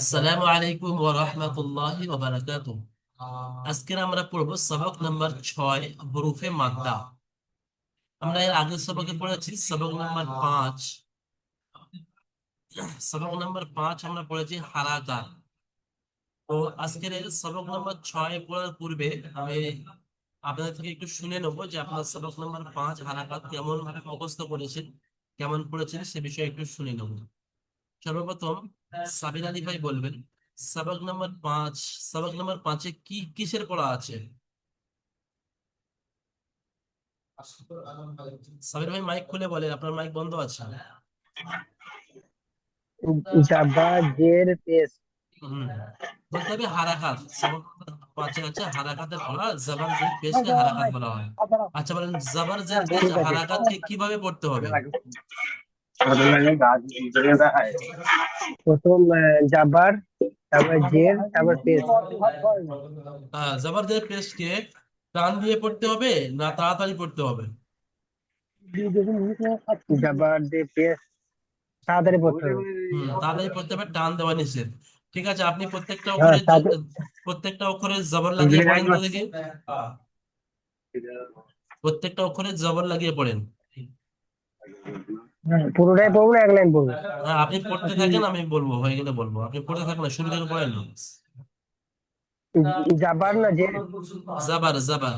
আসসালামু আলাইকুম ওয়া রাহমাতুল্লাহি ওয়া বারাকাতুহু। আজকে আমরা পড়ব সবক নাম্বার ছয়, হরুফে মাদ্দা। আমরা এর আগের সবকে পড়েছি, সবক নাম্বার পাঁচ। সবক নাম্বার পাঁচ আমরা পড়েছি হারাকাত তো আজকের এই সবক নাম্বার ছয় পড়ার পূর্বে আমি আপনাদের থেকে একটু শুনে নেব যে আপনার সবক নাম্বার পাঁচ হারাকাত কেমন ভাবে মুখস্থ করেছেন, কেমন পড়েছেন সে বিষয়ে একটু শুনে নেব। সর্বপ্রথম সাবিন আলী ভাই বলবেন সবক নাম্বার পাঁচ সবক নাম্বার পাঁচে কি কিসের পড়া আছে? সাবির ভাই মাইক খুলে বলেন আপনার মাইক বন্ধ আছে। বলতে হবে হারাকাত পাঁচে আছে হারাকাতের পড়া জবর জের পেশকে হারাকাত বলা হয়। আচ্ছা বলেন জবর জের পেশ হারাকাতকে কীভাবে পড়তে হবে? প্রথম জাবার তারপর জের তারপর আহ, জবর জের পেশকে টান দিয়ে পড়তে হবে না তাড়াতাড়ি পড়তে হবে? জাবার দিয়ে পেশ তাড়াতাড়ি পড়তে হবে। হুম তাড়াতাড়ি পড়তে হবে টান দেওয়া নিষেধ। ঠিক আছে আপনি প্রত্যেকটা হ্যাঁ, অক্ষরে প্রত্যেকটা অক্ষরে জবর লাগিয়ে পড়েন তো দেখি প্রত্যেকটা অক্ষরে জবর লাগিয়ে পড়েন। হ্যাঁ, পুরোটাই পড়ব না এক লাইন পড়ব হ্যাঁ আপনি পড়তে থাকেন আমি বলব হয়ে গেলে বলব। আপনি পড়তে থাকেন শুরু থেকে পড়েন জাবার না জের জাবার জাবার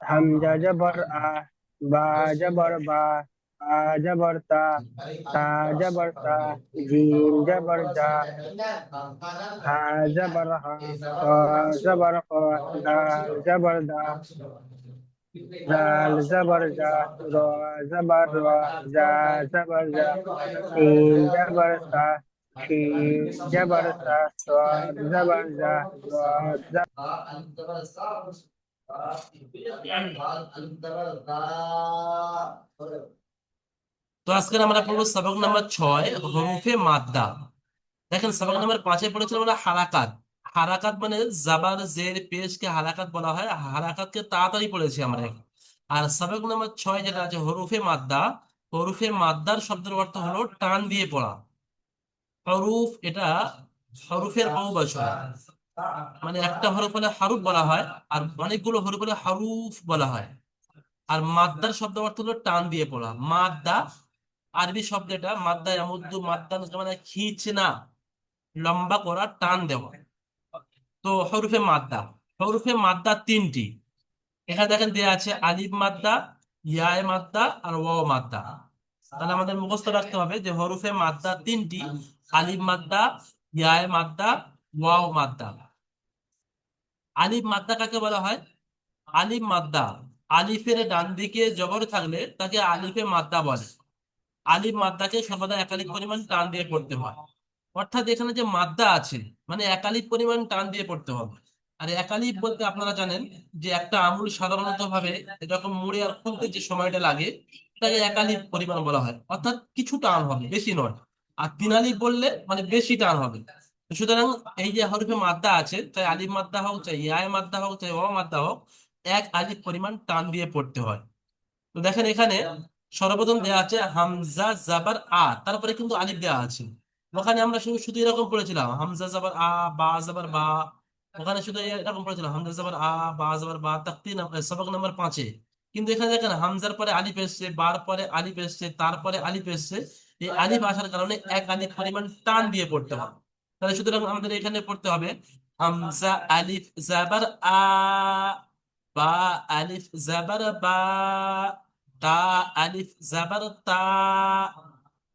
হামজা জবর আ বা জবর বা আ জবর তা তা জবর তা জিম জবর জা হা জবর হা জবর ক দাল জবর দা। দাল জবর জা র জবর র জা জবর জা সিন জবর সা শিন জবর সা সাদ জবর জা র জবর তো আজকে আমরা পড়ব সবক নাম্বার ছয়, হরফে মাদ্দা। দেখেন সবক নাম্বার পাঁচে পড়েছিলাম আমরা হারাকাত হারাকাত মানে জাবার জের পেশকে হারাকাত বলা হয়। হারাকাতকে তাড়াতাড়ি পড়েছি আমরা আর সবক নাম্বার ছয় যেটা আছে হরুফে মাদ্দা। হরফে মাদ্দার শব্দের অর্থ হলো টান দিয়ে পড়া। হরুফ এটা হরুফের বহুবচন মানে একটা হরফ হলে হারুফ বলা হয় আর অনেকগুলো হরফ হলে হারুফ বলা হয়। আর মাদ্দার শব্দ অর্থ হলো টান দিয়ে পড়া। মাদ্দা আরবি শব্দ এটা। মাদ্দা ইয়ামুদ্দু মাদ্দা মানে খিঁচনা। লম্বা করা টান দেওয়া। তো হরফে মাদ্দা হরফে মাদ্দা তিনটি। এখানে দেখেন দেয়া আছে আলিফ মাদ্দা, ইয়ায় মাদ্দা আর ওয়াও মাদ্দা। তাহলে আমাদের মুখস্থ রাখতে হবে যে হরফে মাদ্দা তিনটি, আলিফ মাদ্দা, ইয়ায় মাদ্দা, ওয়াও মাদ্দা। আলিফ মাদ্দা কাকে বলা হয়? আলিফ মাদ্দা। আলিফের ডান দিকে জবর থাকলে তাকে আলিফে মাদ্দা বলে। আলিফ মাদ্দাকে সর্বদা একালিক পরিমাণ টান দিয়ে পড়তে হয়। অর্থাৎ এখানে যে মাদ্দা আছে মানে একালিক পরিমাণ টান দিয়ে পড়তে হবে। আর একালিক বলতে আপনারা জানেন যে একটা আমুল সাধারণত ভাবে এরকম মুড়ে আর খুলতে যে সময়টা লাগে, তাকে একালিক পরিমাণ বলা হয়। অর্থাৎ কিছু টান হবে, বেশি নয়। আর তিনালিক বললে মানে বেশি টান হবে। সুতরাং এই যে হরফে মাদ্দা আছে চাই আলিফ মাদ্দা হোক চাই ইয়ায় মাদ্দা হোক চাই অ মাদ্দা হোক, এক আলিফ পরিমাণ টান দিয়ে পড়তে হয়। তো দেখেন এখানে সর্বপ্রথম দেওয়া আছে হামজা জাবার আ, তারপরে কিন্তু আলিফ দেওয়া আছে। ওখানে আমরা শুধু শুধু এরকম পড়েছিলাম, হামজা জাবার আ, বা জাবার বা, ওখানে শুধু এরকম পড়েছিলাম, হামজা জাবার আ, বা জাবার বা তাকতি সবক নাম্বার পাঁচে। কিন্তু এখানে দেখেন, হামজার পরে আলিফ এসছে, বার পরে আলিফ এসছে তারপরে আলিফ এসছে, এই আলিফ আসার কারণে এক আলিফ পরিমাণ টান দিয়ে পড়তে হবে। তাহলে সুতরাং আমাদের এখানে পড়তে হবে, হামজা আলিফ জাবার আ, বা আলিফ জাবার বা, তা আলিফ জাবার তা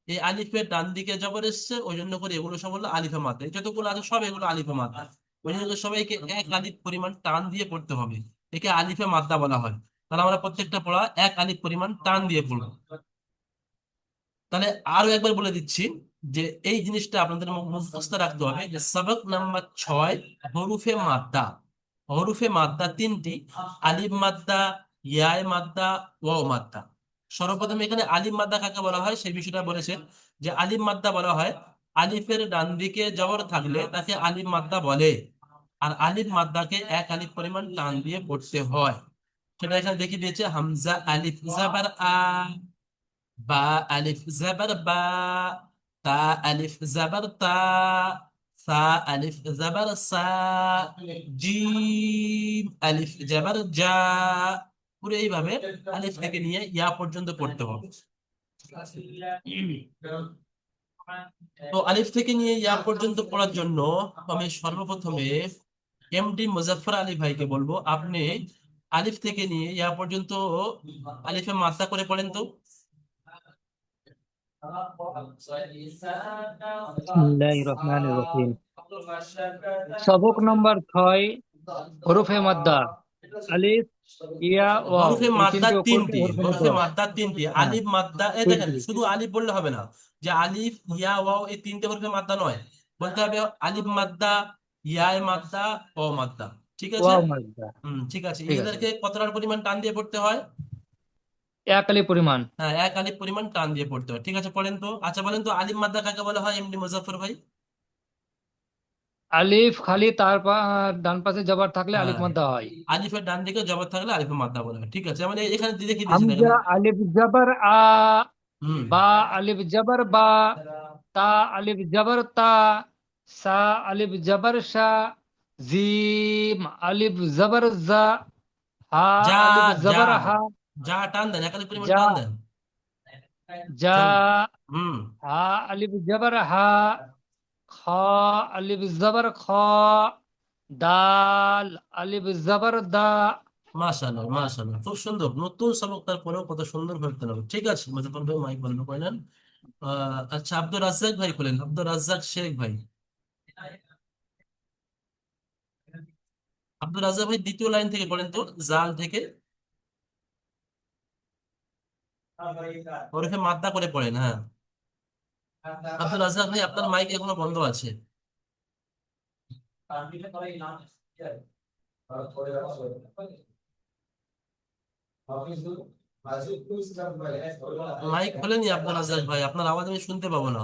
এই আলিফের ডান দিকে জবর এসছে ওই জন্য করে এগুলো সব হলো আলিফা এই যতগুলো আছে সব এগুলো আলিফে মাদ্দা ওই জন্য সবাইকে এক আলিফ পরিমাণ টান দিয়ে পড়তে হবে। একে আলিফে মাদ্দা বলা হয়। তাহলে আমরা প্রত্যেকটা পড়া এক আলিফ পরিমাণ টান দিয়ে পড়ব। তাহলে আরও একবার বলে দিচ্ছি যে এই জিনিসটা আপনাদের মুখস্থ রাখতে হবে যে সবক নাম্বার ছয় হরুফে মাদ্দা হরুফে মাদ্দা তিনটি, আলিফ মাদ্দা ইয়ায় মাদ্দা ওয়াও মাদ্দা সর্বপ্রথম এখানে আলিফ মাদ্দা কাকে বলা হয়? সেই বিষয়টা বলেছেন যে আলিফ মাদ্দা বলা হয়, আলিফের ডান দিকে জবর থাকলে তাকে আলিফ মাদ্দা বলে। আর আলিফ মাদ্দাকে এক আলিফ পরিমাণ টান দিয়ে পড়তে হয়। সেটা এখানে দেখিয়ে দিয়েছে, হামজা আলিফ জাবার আ, বা আলিফ জাবার বা, তা আলিফ জাবার তা, সা আলিফ জাবার সা, জিম আলিফ জাবার জা। পুরো এইভাবে আলিফ থেকে নিয়ে ইয়া পর্যন্ত পড়তে হবে। তো আলিফ থেকে নিয়ে ইয়া পর্যন্ত পড়ার জন্য আমি সর্বপ্রথমে এমডি মুজাফফর আলী ভাইকে বলব আপনি আলিফ থেকে নিয়ে ইয়া পর্যন্ত আলিফে মাত্রা করে পড়েন তো। সবক নম্বর ছয় হরফে মাদ্দা। আলিফ ইয়া হরফে মাদ্দা তিনটি হরফে মাদ্দা তিনটি হ্যাঁ। আলিফ মাদ্দা এই দেখেন শুধু আলিফ বললে হবে না। যে আলিফ ইয়া ওয়াও এই তিনটে হরফে মাদ্দা নয়। বলতে হবে আলিফ মাদ্দা ইয়ায় মাদ্দা ও মাদ্দা। ঠিক আছে? হুম ঠিক আছে। এদেরকে কতটার পরিমাণ টান দিয়ে পড়তে হয়? এক আলিফ পরিমাণ। হ্যাঁ এক আলিফ পরিমাণ টান দিয়ে পড়তে হয়। ঠিক আছে পড়েন তো। আচ্ছা বলেন তো আলিফ মাদ্দা কাকে বলা হয়? এমডি মুজাফফর ভাই। আলিফ খালি তার ডান পাশে জবর থাকলে আলিফ হ্যাঁ। মাদ্দা হয়। আলিফের ডান দিকে জবর থাকলে আলিফের মাদ্দা বলা হয়। ঠিক আছে মানে এখানে দেখেন হামজা আলিফ জবর আ বা আলিফ জবর বা তা আলিফ জবর তা সা আলিফ জবর শা জিম আলিফ জবর জা হা আলিফ জবর হা। যা টান দেন এক আলিফ পরিমাণ টান দেন। যা। হা আলিফ জবর হা। খ খ দাল আলিফ জবর দা। মাশাআল্লাহ মাশাআল্লাহ। খুব সুন্দর। নতুন সবক তারপরেও কত সুন্দর ভাবে তেলাওয়াত ঠিক আছে মুজাফফর ভাই মাইক বন্ধ করে নেন। আচ্ছা আব্দুর রাজ্জাক ভাই খোলেন। আব্দুর রাজ্জাক শেখ ভাই। আব্দুর রাজ্জাক ভাই, দ্বিতীয় লাইন থেকে পড়েন তো, জাল থেকে। ওরফে মাদ্দা করে পড়েন হ্যাঁ। আব্দুর রাজ্জাক ভাই, আপনার মাইক এখনও বন্ধ আছে। মাইক খোলেনি আব্দুর রাজ্জাক ভাই, আপনার আওয়াজ আমি শুনতে পাবো না।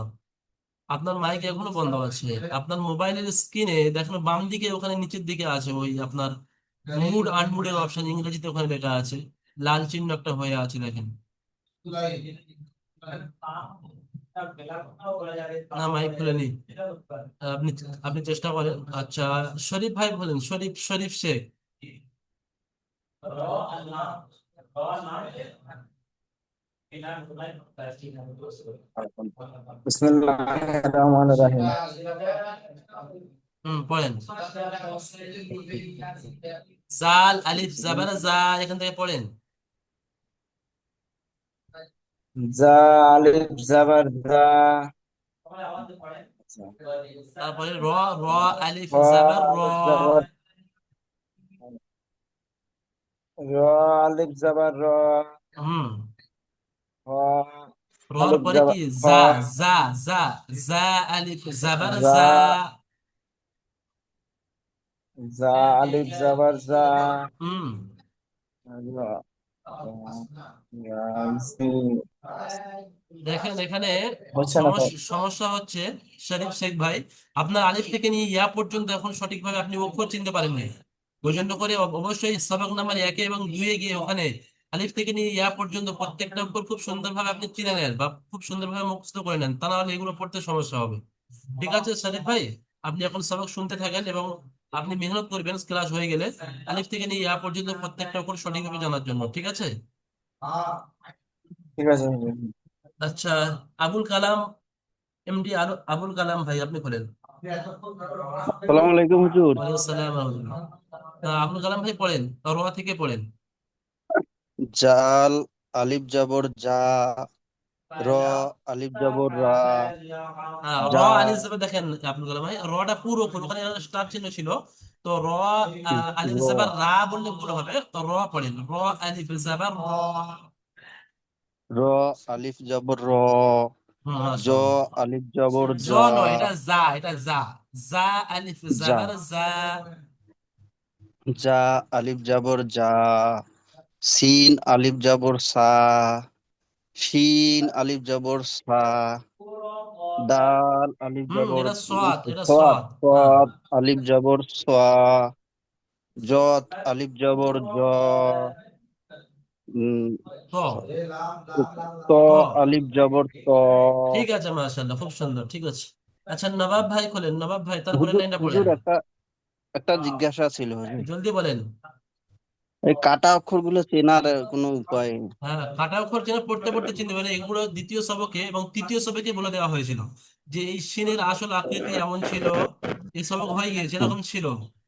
আপনার মাইক এখনও বন্ধ আছে। আপনার মোবাইলের স্ক্রিনে দেখেন বাম দিকে, ওখানে নিচের দিকে আছে ওই আপনার মুড আনমুডের অপশন ইংরেজিতে ওখানে লেখা আছে। লাল চিহ্ন একটা হয়ে আছে, দেখেন। না মাইক খুলেনি। আপনি আপনি চেষ্টা করেন। আচ্ছা শরীফ ভাই বলেন, শরীফ শরীফ শেখ। পড়েন। জাল, আলিফ জাবার জা এখান থেকে পড়েন। জা আলিফ জাবার জা তারপরে র র আলিফ জাবার র। র আলিফ জাবার র। হুম। রর পরে কি? জা জা জা জা আলিফ জাবার জা জা আলিফ জাবার জা হুম। দেখেন এখানে সমস্যা হচ্ছে শরীফ শেখ ভাই আপনার আলিফ থেকে নিয়ে ইয়া পর্যন্ত এখন সঠিকভাবে আপনি অক্ষর চিনতে পারেননি ওই জন্য করে অবশ্যই সবক নাম্বার একে এবং দুইয়ে গিয়ে ওখানে আলিফ থেকে নিয়ে ইয়া পর্যন্ত প্রত্যেকটা অক্ষর খুব সুন্দরভাবে আপনি চিনে নেন বা খুব সুন্দরভাবে মুখস্থ করে নেন তা নাহলে এগুলো পড়তে সমস্যা হবে। ঠিক আছে শরীফ ভাই আপনি এখন সবক শুনতে থাকেন এবং আপনি মেহনত করবেন ক্লাস হয়ে গেলে আলিফ থেকে নিয়ে ইয়া পর্যন্ত প্রত্যেকটা অক্ষর সঠিকভাবে জানার জন্য ঠিক আছে? ঠিক আছে আচ্ছা আবুল কালাম এমডি আবুল কালাম ভাই আপনি খোলেন আসসালামু আলাইকুম হুজুর। আসসালাম। আবুল কালাম ভাই পড়েন র থেকে পড়েন। জাল আলিফ জবর জা র আলিফ জবর রা। হ্যাঁ, র আলিফ জবর দেখেন আব্দুল কালাম ভাই রটা পুরো অক্ষর ওখানে স্টার চিহ্ন ছিল। তো র আলিফ জবর রা বললে ভুল হবে তো র পড়েন। র আলিফ জবর র। র আলিফ জবর র। জ আলিফ জবর জ নয় এটা জা এটা জা জা আলিফ জবর জা জা আলিফ জবর জা সিন আলিফ জবর সা। শিন আলিফ জবর সা দাল আলিফ জবর সাদ সাদ আলিফ জবর সোয়া জত আলিফ জবর জ ত। আলিফ জবর ত। ঠিক আছে মাশাআল্লাহ খুব সুন্দর ঠিক আছে। আচ্ছা নবাব ভাই খোলেন নবাব ভাই তারপরে লাইনটা পড়েন। একটা জিজ্ঞাসা ছিল জলদি বলেন। এই কাটা অক্ষরগুলো চেনার কোনো উপায় হ্যাঁ কাটা অক্ষর যেন পড়তে পড়তে চিনতে পারে। এগুলো দ্বিতীয় সবকে এবং তৃতীয় সবকে বলে দেওয়া হয়েছিল যে এই সিনের আসল আকৃতি এমন ছিল এই সবক হয়ে গিয়েছে এরকম ছিল।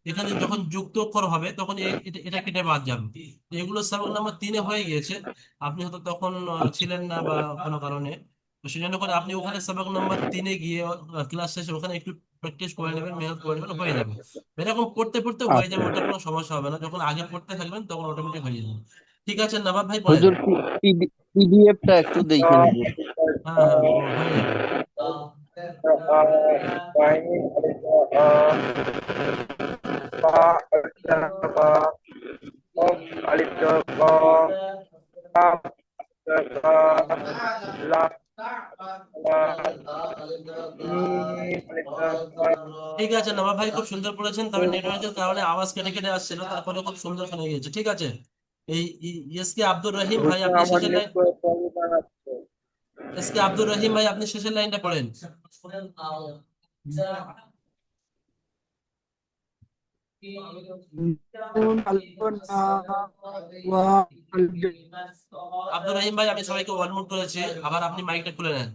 এখানে যখন যুক্ত অক্ষর হবে, তখন এটা কেটে বাদ যাবে। এগুলো সবক নাম্বার তিনে হয়ে গিয়েছে। আপনি হয়তো তখন ছিলেন না বা কোনো কারণে। তো সেই জন্য করে আপনি ওখানে সবক নাম্বার তিনে গিয়ে ক্লাস শেষে ওখানে একটু প্র্যাকটিস করে নেবেন মেহনত করে নেবেন হয়ে যাবে। এরকম পড়তে পড়তে হয়ে যাবে ওটা কোনো সমস্যা হবে না। যখন আগে পড়তে থাকবেন তখন অটোমেটিক হয়ে যাবে। ঠিক আছে নবাব ভাই পড়েন হুজুর পিডিএফটা একটু দেখেন হুজুর হ্যাঁ হ্যাঁ হয়ে যাবে। আলিফ ক ঠিক আছে নবাব ভাই খুব সুন্দর পড়েছেন তবে নেটওয়ার্কের কারণে আওয়াজ কেটে কেটে আসছিল তারপরে খুব সুন্দর শোনা গিয়েছে ঠিক আছে? এই এস কে আব্দুর রহিম ভাই আপনি শেষের line SK S K Abdur Rahim ভাই আপনি শেষের লাইনটা পড়েন নুন আলিফ না ওয়া আলিফ আব্দুর রহিম ভাই আমি সবাইকে ওয়ানমুট করেছি। আবার আপনি মাইকটা খুলে নেন।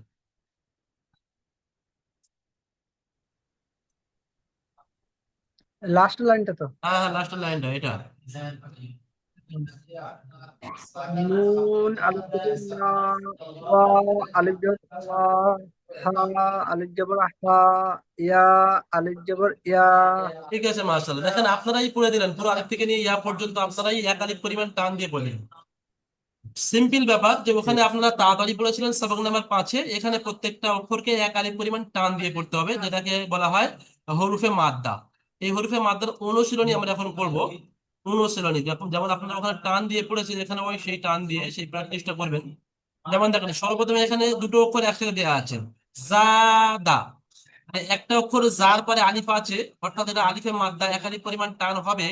লাস্ট লাইনটা তো। হ্যাঁ হ্যাঁ লাস্টের লাইনটা এটা। নুন আলিফ ওয়া আলিফ ওয়া হা, আলিফ জবর হা ইয়া ঠিক আছে, মাশাআল্লাহ। দেখেন, আপনারাই পড়ে দিলেন, পুরো আলিফ থেকে নিয়ে ইয়া পর্যন্ত আপনারাই এক আলিফ পরিমাণ টান দিয়ে পড়লেন। সিম্পল ব্যাপার যে ওখানে আপনারা তাড়াতাড়ি পড়েছিলেন সবক নাম্বার পাঁচে, এখানে প্রত্যেকটা অক্ষরকে এক আলিফ পরিমাণ টান দিয়ে পড়তে হবে, যেটাকে বলা হয় হরুফে মাদ্দা। এই হরুফে মাদ্দার অনুশীলনী আমরা এখন করব অনুশীলনী, যেমন আপনারা ওখানে টান দিয়ে পড়েছেন এখানে ওই সেই টান দিয়ে সেই প্র্যাকটিসটা করবেন। যেমন দেখেন, সর্বপ্রথমে এখানে দুটো অক্ষর একসাথে দেওয়া আছে। জাদা। মানে একটা অক্ষর যার পরে আলিফ আছে, অর্থাৎ এটা আলিফে মাদ্দা এক আলিফ পরিমাণ টান হবে।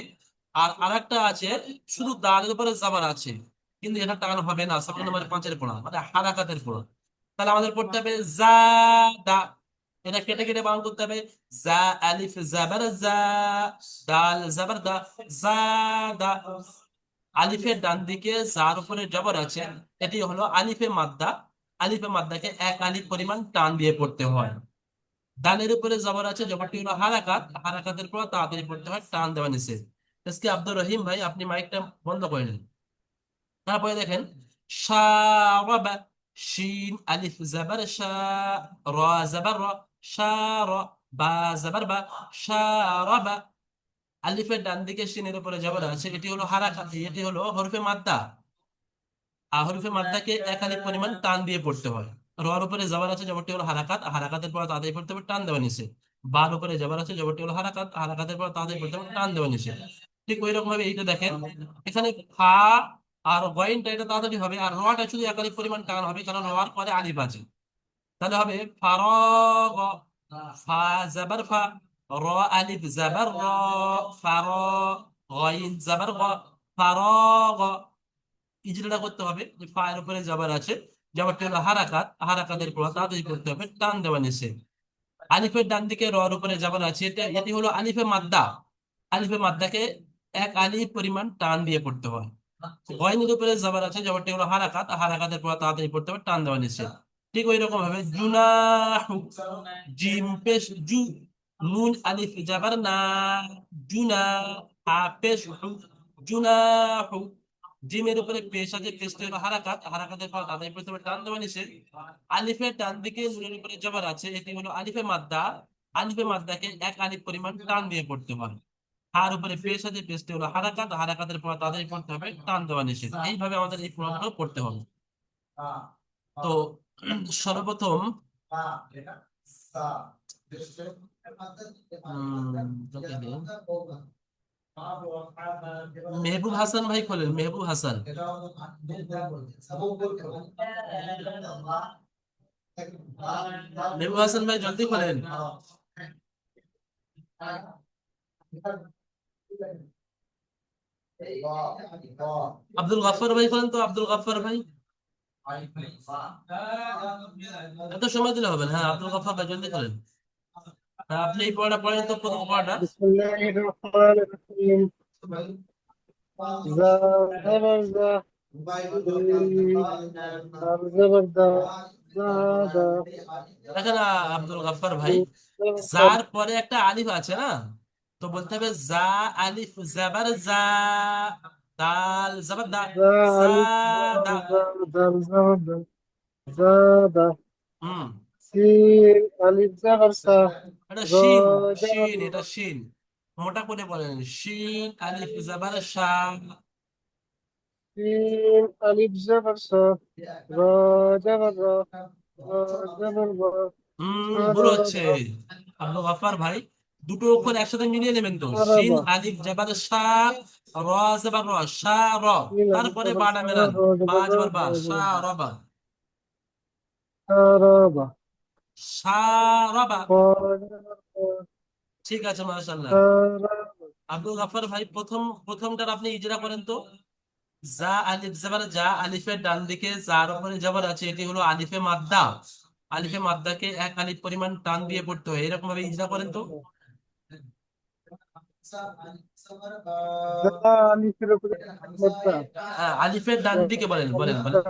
আর আরেকটা আছে, শুধু দালের উপরে জাবার আছে, কিন্তু এটা টান হবে না সবক নম্বর পাঁচের পড়া মানে হারাকাতের পড়া তাহলে আমাদের পড়তে হবে জাদা। এটা কেটে কেটে বানান করতে হবে, জা, আলিফ, জাবার, জা, দাল, জাবার, দা, জাদা। আলিফের ডান দিকে যার উপরে জবর আছে, এটি হলো আলিফে মাদ্দা। আলিফে মাদ্দাকে এক আলিফ পরিমাণ টান দিয়ে পড়তে হয়। ডানের উপরে জবর আছে, জবরটি হলো হারাকাত। হারাকাতের পর তাড়াতাড়ি পড়তে হয়, টান দেওয়া নিষেধ। আজকে আব্দুর রহিম ভাই, আপনি মাইকটা বন্ধ করে নিন। তারপরে দেখেন শারাবা শিন আলিফ জাবার শা, র জাবার র শার বা জাবার বা শারাবা আলিফের ডান দিকে শিনের উপরে জবর আছে, এটি হলো হারাকাত, এটি হলো হরফে মাদ্দা। আর হরফে মাদ্দাকে এক আলিফ পরিমাণ টান দিয়ে পড়তে হয়। রর উপরে জবর আছে জবরটি হলো হারাকাত। হারাকাতের পর তাড়াতাড়ি পড়তে হবে টান দেওয়া নিষেধ। বার উপরে জবর আছে জবরটি হলো হারাকাত। হারাকাতের পর তাড়াতাড়ি পড়তে হবে টান দেওয়া নিষেধ। ঠিক ওই রকম ভাবে এইটা দেখেন। এখানে ফা আর গয়েনটা এটা তাড়াতাড়ি হবে। আর রটা শুধু এক আলিফ পরিমাণ টান হবে কারণ রর পরে আলিফ আছে। তাহলে হবে ফারগ ফা জাবার ফা র আলিফ জাবার র ফার গইন জাবার গ ফারগ। ইজরাটা করতে হবে যে উপরে জাবার আছে, জাবারটি হলো হারাকাত, হারাকাতের পর তাড়াতাড়ি করতে হবে টান দেওয়া নিষেধ আলিফের ডান দিকে রর উপরে যাবার আছে, এটা, এটি হলো আলিফে মাদ্দা। আলিফে মাদ্দাকে এক আলিফ পরিমাণ টান দিয়ে পড়তে হয়। উপরে জাবার আছে, জাবারটি হলো হারাকাত হারাকাতের পর তাড়াতাড়ি পড়তে হবে, টান দেওয়া নিষেধ ঠিক ওই রকম ভাবে জুনাহু, জিম, পেশ, জু, নুন, আলিফ, জাবার না জুনা হা পেশ জুনাহু। জিমের উপরে পেশ আছে হলো হারাকাত, হারাকাতের পর তাড়াতাড়ি পড়তে হবে টান দেওয়া নিষেধ আলিফের ডান দিকে নুনের উপরে জবর আছে, এটি হলো আলিফে মাদ্দা। আলিফে মাদ্দাকে এক আলিফ পরিমাণ টান দিয়ে পড়তে হয় হার উপরে পেশ আছে হলো হারাকাত, হারাকাতের পর তাড়াতাড়ি পড়তে হবে টান দেওয়া নিষেধ এইভাবে আমাদের এই প্রোগ্রামগুলো পড়তে হবে। তো সর্বপ্রথম দিই। মেহবুব হাসান ভাই খোলেন, মেহবুব হাসান। মেহবুব হাসান ভাই জলদি খোলেন। আব্দুল গাফফার ভাই বলেন তো, আব্দুল গাফফার ভাই। এত সময় দিলে হবে হ্যাঁ আব্দুল গাফফার ভাই জলদি হ্যাঁ হ্যাঁ, আপনি এই পড়াটা পড়েন তো প্রথম পড়াটা। দেখেন আব্দুল গাফার ভাই, যার পরে একটা আলিফ আছে না? তো বলতে হবে, যা আলিফ, জাবার যা, দাল, জাবার দা জা দা। হুম। সিন আলিফ, জাবার সা। এটা শিন শিন এটা শিন। মোটা করে বলেন শিন আলিফ জাবার শিন আলিফ জাবার জাবার জাবার ভুল হচ্ছে। আব্দুল গফফার ভাই দুটো অক্ষর একসাথে মিলিয়ে নেবেন তো। শিন আলিফ জাবার শা র জাবার র শা র। তারপরে বাড়া মেলান বা বা শা র বা। শা র বা। সারাবা। ঠিক আছে মাশাআল্লাহ। আব্দুল গাফার ভাই প্রথম প্রথমটার আপনি ইজরা করেন তো? যা আলিফ যাবার যা আলিফের ডান দিকে যার উপরে যাবার আছে এটি হলো আলিফে মাদ্দা। আলিফে মাদ্দাকে এক আলিফ পরিমাণ টান দিয়ে পড়তে হয়। এরকম ভাবে ইজরা করেন তো? হ্যাঁ, আলিফের ডান দিকে বলেন বলেন বলেন।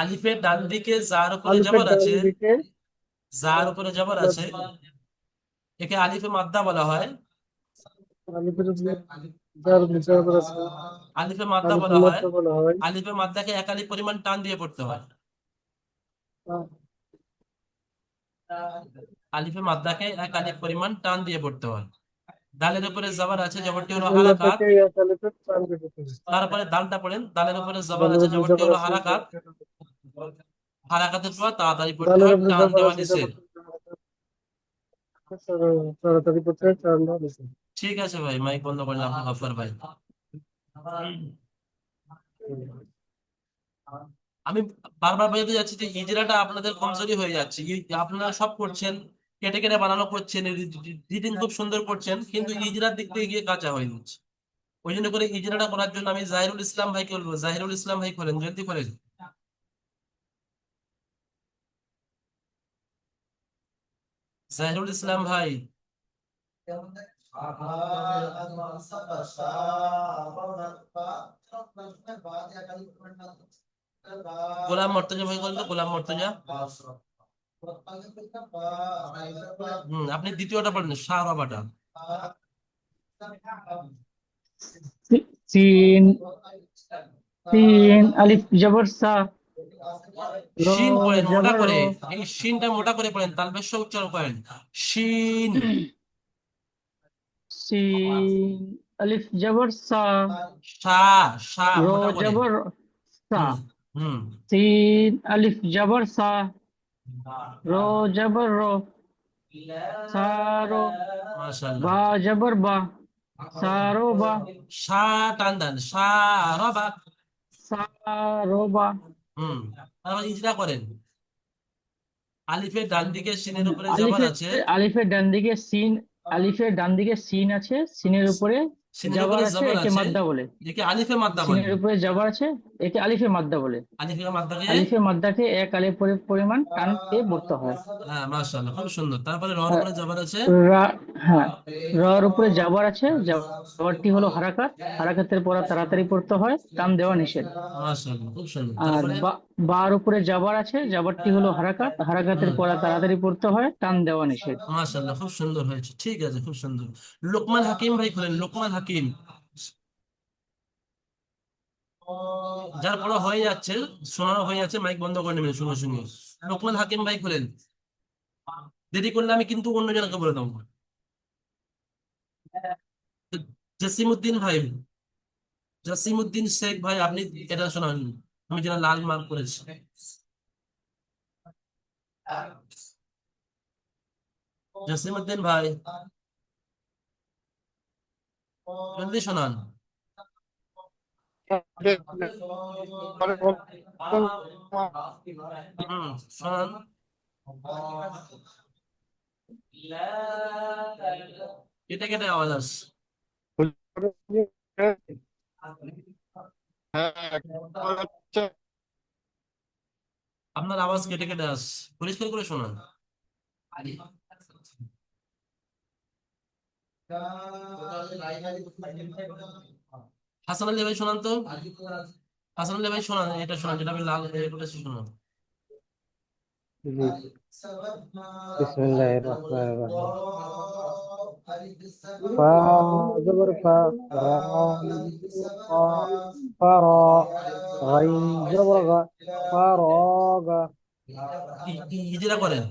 আলিফের ডান দিকে যার উপরে যাবার আছে যার উপরে যাবার আছে একে আলিফে মাদ্দা বলা হয়। আলিফের আলিফে মাদ্দা বলা হয়। আলিফে মাদ্দাকে এক পরিমাণ টান দিয়ে পড়তে হয়। আলিফে মাদ্দাকে এক পরিমাণ টান দিয়ে পড়তে হয়। ডালের উপরে জবর আছে জবরটি হলো হালাকাত তারপরে ডালটা পড়েন দালের উপরে জবর আছে জবরটি হলো হালাকাত হারাকাতের পর তাড়াতাড়ি পড়তে হয় টান দেওয়া নিষেধ তাড়াতাড়ি পড়তে হয় টান দেওয়া নিষেধ। ঠিক আছে ভাই মাইক বন্ধ আপনার গফর ভাই। আমি বারবার বোঝাতে যাচ্ছি যে ইজরাটা আপনাদের কমজোরি হয়ে যাচ্ছে। আপনারা সব করছেন কেটে কেটে বানানো করছেন রিডিং খুব সুন্দর করছেন কিন্তু ইজরার দিক থেকে গিয়ে কাঁচা হয়ে যাচ্ছে। ওই জন্য করে ইজরাটা করার জন্য আমি জাহিরুল ইসলাম ভাইকে বলব জাহিরুল ইসলাম ভাই করেন জলদি করেন। জাহিরুল ইসলাম ভাই। গোলাম মর্তজা ভাই বলেন তো গোলাম মর্তজা। হম, আপনি দ্বিতীয়টা পড়েন, শাহ রবাটা সিন সিন আলিফ, জবর সা শিন পড়েন মোটা করে। র এই শিনটা মোটা করে পড়েন তালবেশ উচ্চারণ করেন। শিন। সিন আলিফ জবর সা। শা শা র জবর সা। হুম সিন আলিফ জবর সা। র জবর র। সা রো। মাশাআল্লাহ। বা জবর বা। সা রো বা। শা টান দেন শা রবা সা রো বা। হুম। তারপর ইজরা করেন। আলিফের ডান দিকে সিনের উপরে জবর আলিফের আছে। আলিফের ডান দিকে সিন আলিফের ডান দিকে সিন আছে সিনের উপরে জবর উপরে জবর আছে। মাদ্দা বলে। একে আলিফে মাদ্দা বলে। সিনের উপরে জবর আছে একে আলিফে মাদ্দা বলে। আলিফে মাদ্দাকে আলিফে মাদ্দাকে এক আলিফ পরিমাণ টান দিয়ে পড়তে হয়। হ্যাঁ মাশাআল্লাহ খুব সুন্দর। তারপরে রর উপরে জবর আছে? রা হ্যাঁ রর উপরে জাবার আছে জাবারটি হলো হারাকাত। হারাকাতের পর তাড়াতাড়ি পড়তে হয় টান দেওয়া নিষেধ। মাশাআল্লাহ খুব সুন্দর। আর বার উপরে জাবার আছে জাবারটি হলো হারাকাত। হারাকাতের পর তাড়াতাড়ি পড়তে হয় টান দেওয়া নিষেধ। মাশাআল্লাহ খুব সুন্দর হয়েছে। ঠিক আছে খুব সুন্দর। লোকমান হাকিম ভাই খোলেন। লোকমান হাকিম। যার পড়া হয়ে যাচ্ছে, শোনানো হয়ে যাচ্ছে মাইক বন্ধ করে নেবেন সঙ্গে সঙ্গে। লোকমান হাকিম ভাই খোলেন। দেরি করলে আমি কিন্তু অন্য জনকে বলে দেবো। জসিমউদ্দিন ভাই, জসিমউদ্দিন শেখ ভাই, আপনি এটা শোনান। আমি যেটা লাল মার্ক করেছি। জসিমউদ্দিন ভাই জলদি শোনান কেটে কেটে আওয়াজ আপনার আওয়াজ কেটে কেটে আস পরিষ্কার করে শোনান। হাসান আলী ভাই শোনান তো? হাসান আলী ভাই শোনান এটা শোনান যেটা আমি লাল শোনান। ইজিরা করেন?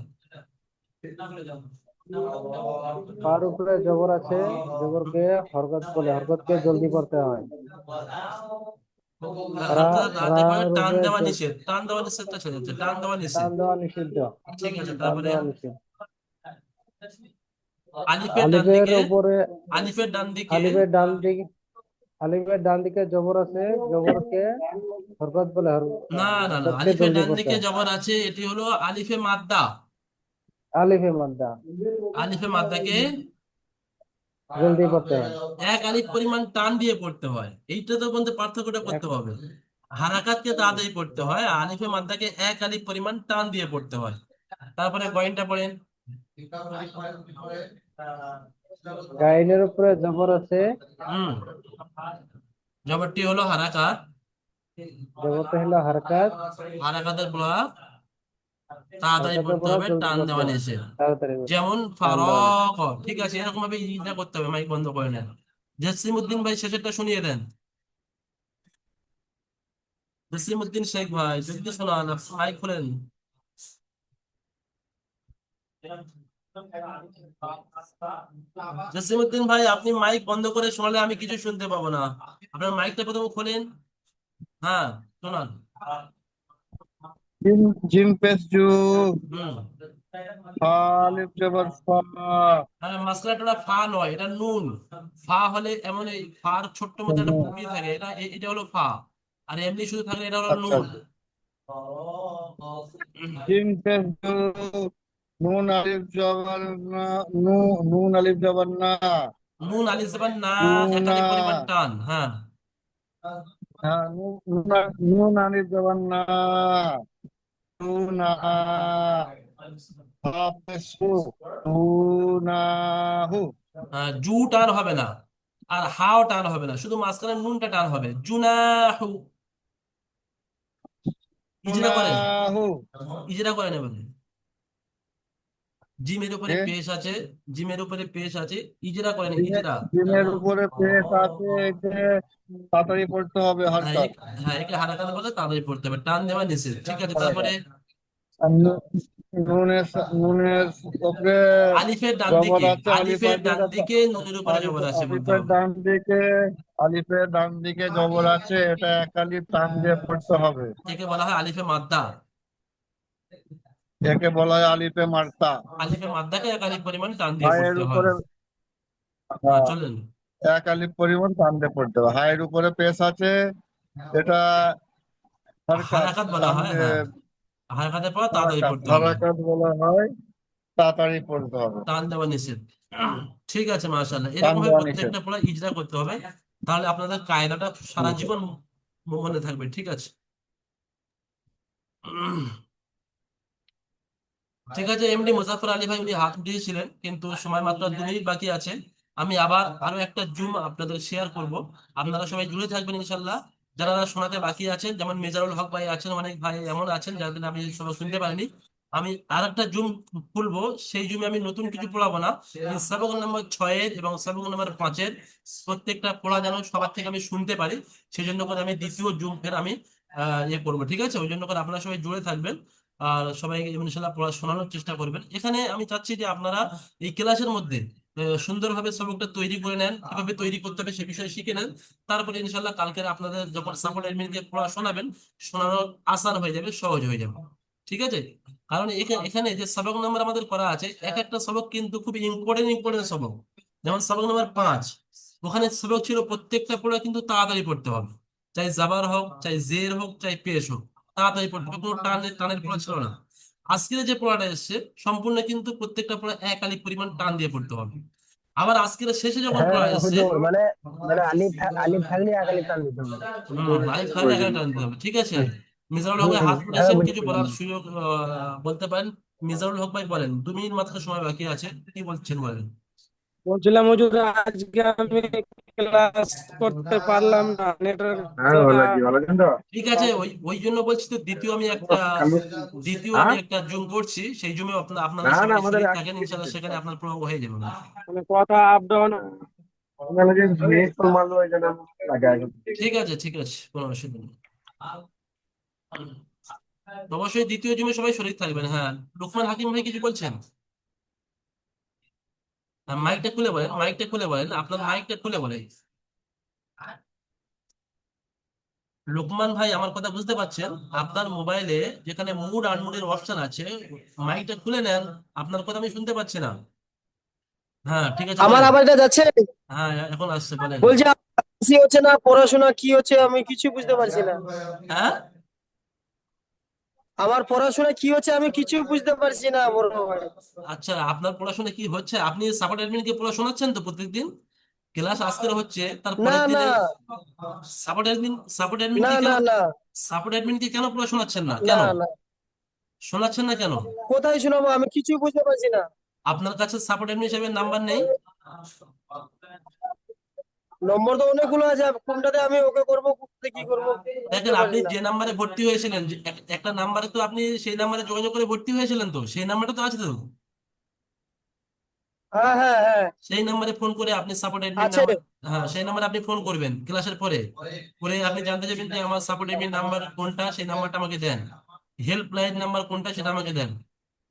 ফার উপরে জবর আছে জবরকে হরকত বলে হরকতকে জলদি করতে হয়। রা- আপনার রাতে করে রার টান দেওয়া নিষেধ টান দেওয়া নিষেধটা টান দেওয়া নিষেধ টান দেওয়া নিষিদ্ধ। ঠিক আছে তারপরে আলিফের ডান দিকে উপরে আলিফের ডান দিকে আলিফের ডান দিকে আলিফের ডান দিকে জবর আছে জবরকে হরকত বলে না না না আলিফের ডান দিকে জবর আছে এটি হলো আলিফে মাদ্দা। আলিফে মাদ্দা। আলিফে মাদ্দাকে জলদি করতে হয়। এক আলিফ পরিমাণ টান দিয়ে পড়তে হয়। এইটা তো বলতে পার্থক্যটা করতে হবে। হারাকাতকে তাড়াতাড়ি পড়তে হয় আলিফে মাদ্দাকে এক আলিফ পরিমাণ টান দিয়ে পড়তে হয়। তারপরে গয়েনটা পড়েন। গাইনের উপরে জবর আছে। হুম। জবরটি হলো হারাকাত। জবরটা হলো হারকাত। হারাকাতের প্রভাব। তাড়াতাড়ি পড়তে হবে টান দেওয়া। নিষেধ যেমন ফারক ঠিক আছে এরকম ভাবে ইটা করতে হবে মাইক বন্ধ করে নেন। জসিমউদ্দিন ভাই শেষেরটা শুনিয়ে দেন। জসিমউদ্দিন শেখ ভাই যদি শোনান মাইক খোলেন। জসিমউদ্দিন ভাই আপনি মাইক বন্ধ করে শোনালে আমি কিছু শুনতে পাবো না। আপনার মাইকটা প্রথমে খোলেন। হ্যাঁ শোনান। জিম জিম পেস জু। হুম। আলিফ জবর ফা। হ্যাঁ মাসলাটা ওটা ফা নয় এটা নুন। ফা হলে এমন এই ফার ছোট্ট মতো একটা পুঁতি থাকে এটা এ- এটা হলো ফা। আর এমনি শুধু থাকলে এটা হলো আচ্ছা। নুন জিম পেস জু নুন আলিফ জবর না নুন আলিফ জবর না। নুন আলিফ জবর না নুন একাধিক। পরিমাণ টান হ্যাঁ। হ্যাঁ নুন আলিফ জবর না নুনা হাফেসু নুনাহু হ্যাঁ, জু টান হবে না। আর হাও টান হবে না। শুধু মাঝখানে নুনটা টান হবে। জুনাহু। ইজরা করেন। ইজরা করেন এবার জিমের উপরে এ? পেশ আছে জিমের উপরে পেশ আছে ইজরা করেন ইজরা। জিমের উপরে পেশ আছে একে তাড়াতাড়ি পড়তে হবে হ্যাঁ হারকাত হ্যাঁ একে হারাকাত বলে তাড়াতাড়ি পড়তে হবে টান দেওয়া নিষেধ ঠিক আছে? তারপরে নুনের নুনের উপরে আলিফের ডান দিকে আলিফের আলিফ ডান দিকে নুনের উপরে জবর আছে আলিফের ডান দিকে আলিফের ডান দিকে জবর আছে এটা এক আলিফ টান দিয়ে পড়তে হবে। একে বলা হয় আলিফে মাদ্দা। একে বলা হয় আলিফে মার্তা। আলিফে মাদ্দাকে এক আলিফ পরিমাণ টান দিয়ে হায়ের পড়তে হয়। উপরে হ্যাঁ চলেন। এক আলিফ পরিমাণ টান দিয়ে পড়তে হবে। হায়ের উপরে পেশ আছে। এটা হারকাত। বলা হয় হ্যাঁ। হারাকাতের পর তাড়াতাড়ি পড়তে হবে। হারাকাত বলা হয় তাড়াতাড়ি পড়তে হবে। টান দেওয়া নিষেধ। ঠিক আছে মাশাআল্লাহ। এরকম ভাবে প্রত্যেকটা পড়া ইজরা করতে হবে। তাহলে আপনাদের কায়দাটা সারা জীবন মনে থাকবে। ঠিক আছে। ঠিক আছে এমডি মুজাফফর আলী ভাই উনি হাত উঠিয়েছিলেন কিন্তু সময় মাত্র দু মিনিট বাকি আছে। আমি আবার আরও একটা জুম আপনাদের শেয়ার করব। আপনারা সবাই জুড়ে থাকবেন ইনশাল্লাহ যারা যারা শোনাতে বাকি আছেন যেমন মেজারুল হক ভাই আছেন অনেক ভাই এমন আছেন যাদের আমি সবাই শুনতে পারিনি। আমি আর একটা জুম খুলবো সেই জুমে আমি নতুন কিছু পড়াবো না। সবক নম্বর ছয়ের এবং সবক নম্বর পাঁচের প্রত্যেকটা পড়া যেন সবার থেকে আমি শুনতে পারি সেই জন্য করে আমি দ্বিতীয় জুম ফের আমি আহ, ইয়ে করব ঠিক আছে? ওই জন্য করে আপনারা সবাই জুড়ে থাকবেন। আর সবাইকে ইনশাল্লাহ পড়া শোনানোর চেষ্টা করবেন। এখানে আমি চাচ্ছি যে আপনারা এই ক্লাসের মধ্যে সুন্দরভাবে সবকটা তৈরি করে নেন, কীভাবে তৈরি করতে হবে সে বিষয়ে শিখে নেন। তারপরে ইনশাল্লাহ কালকে আপনাদের যখন সাপোর্ট পড়া শোনাবেন শোনানো আসান হয়ে যাবে, সহজ হয়ে যাবে। ঠিক আছে? কারণ এখানে যে সবক নাম্বার আমাদের করা আছে, এক একটা সবক কিন্তু খুব ইম্পর্টেন্ট ইম্পর্টেন্ট সবক যেমন সবক নাম্বার পাঁচ, ওখানে সবক ছিল প্রত্যেকটা পড়া কিন্তু তাড়াতাড়ি পড়তে হবে। চাই জাবার হোক, চাই জের হোক, চাই পেশ হোক। তাড়াতাড়ি পড়তে হবে কোনো টানের টানের পড়া ছিল না। আজকের যে পড়াটা এসছে সম্পূর্ণ কিন্তু প্রত্যেকটা পড়া এক আলিফ পরিমাণ টান দিয়ে পড়তে হবে। আবার আজকের শেষে যখন হ্যাঁ পড়া এসছে হুজুর মানে মানে আলিফ আলিফ থাকলে এক টান দিতে হবে। আলিফ থাকলে এখানে টানতে হবে ঠিক আছে? মিজানুল হক ভাই হাত হ্যাঁ, কিছু বলার সুযোগ আহ, বলতে পারেন? মিজানুল হক ভাই বলেন দু মিনিট মাত্র সময় বাকি আছে কি বলছেন বলেন? বলছিলাম হুজুর আজকে আমি ক্লাস করতে পারলাম না নেটওয়ার্ক ঠিক আছে ওই ওই জন্য বলছি তো দ্বিতীয় আমি একটা দ্বিতীয় আমি একটা জুম করছি সেই জুমে আপনার আপনারা শরীর থাকেন ইনশাআল্লাহ সেখানে আপনার প্রভাব হয়ে যাবে। মানে কথা আপ ডাউন ঠিক আছে ঠিক আছে কোনো অসুবিধা নেই। অবশ্যই দ্বিতীয় জুমে সবাই শরীর থাকবেন হ্যাঁ। লুকমান হাকিম ভাই কিছু বলছেন? হ্যাঁ, মাইকটা খুলে বলেন মাইকটা খুলে বলেন আপনার মাইকটা খুলে বলেন। লোকমান ভাই আমার কথা বুঝতে পারছেন? আপনার মোবাইলে যেখানে মুড আনমুডের অপশন আছে মাইকটা খুলে নেন আপনার কথা আমি শুনতে পাচ্ছি না। হ্যাঁ ঠিক আছে আমার। আওয়াজটা যাচ্ছে? হ্যাঁ এখন আসছে বলেন। বলছি হচ্ছে না পড়াশোনা কি হচ্ছে আমি কিছু বুঝতে পারছি না। হ্যাঁ? আমার পড়াশোনা কি হচ্ছে আমি কিছু বুঝতে পারছি না বড় ভাই। আচ্ছা আপনার পড়াশোনা কি হচ্ছে? আপনি সাপোর্ট অ্যাডমিনকে পড়া শোনাচ্ছেন তো প্রত্যেকদিন? ক্লাস আজকের হচ্ছে তার পরের দিনে সাপোর্ট অ্যাডমিন সাপোর্ট অ্যাডমিন না না না। সাপোর্ট অ্যাডমিনকে কেন পড়া শোনাচ্ছেন না? না কেন? না। শোনাচ্ছেন না কেন? কোথায় শোনাবো? আমি কিছু বুঝতে পারছি না। আপনার কাছে সাপোর্ট অ্যাডমিন হিসেবে নাম্বার নেই? নম্বর তো অনেকগুলো আছে কোনটাতে আমি ওকে করব কোনটাতে কি করব? দেখেন আপনি যে নাম্বারে ভর্তি হয়েছিলেন একটা নাম্বারে তো আপনি সেই নাম্বারে যোগাযোগ করে ভর্তি হয়েছিলেন তো সেই নাম্বারটা তো আছে তো? হ্যাঁ হ্যাঁ হ্যাঁ। সেই নাম্বারে ফোন করে আপনি সাপোর্ট নাম্বার হ্যাঁ সেই নাম্বারে আপনি ফোন করবেন ক্লাসের পরে। করে আপনি জানতে চাইবেন যে আমার সাপোর্ট অ্যাডমিন নাম্বার কোনটা সেই নাম্বারটা আমাকে দেন। হেল্পলাইন নাম্বার কোনটা সেটা আমাকে দেন।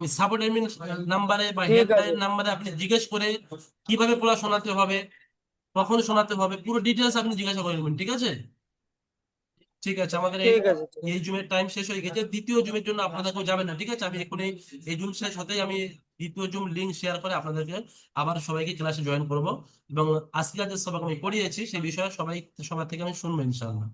সাপোর্ট অ্যাডমিন নাম্বারে বা হেল্পলাইন নাম্বারে আপনি জিজ্ঞেস করে কীভাবে পড়া শোনাতে হবে কখন শোনাতে হবে পুরো ডিটেলস আপনি জিজ্ঞাসা করে নেবেন ঠিক আছে? ঠিক আছে আমাদের এই জুমের টাইম শেষ হয়ে গেছে দ্বিতীয় জুমের জন্য আপনাদের কেউ যাবেন না ঠিক আছে? আমি এক্ষুনি এই জুম শেষ হতেই আমি দ্বিতীয় জুম লিঙ্ক শেয়ার করে আপনাদেরকে আবার সবাইকে ক্লাসে জয়েন করব। এবং আজকে যে সবাই আমি পড়িয়েছি সেই বিষয়ে সবাই সবার থেকে আমি শুনব ইনশাআল্লাহ।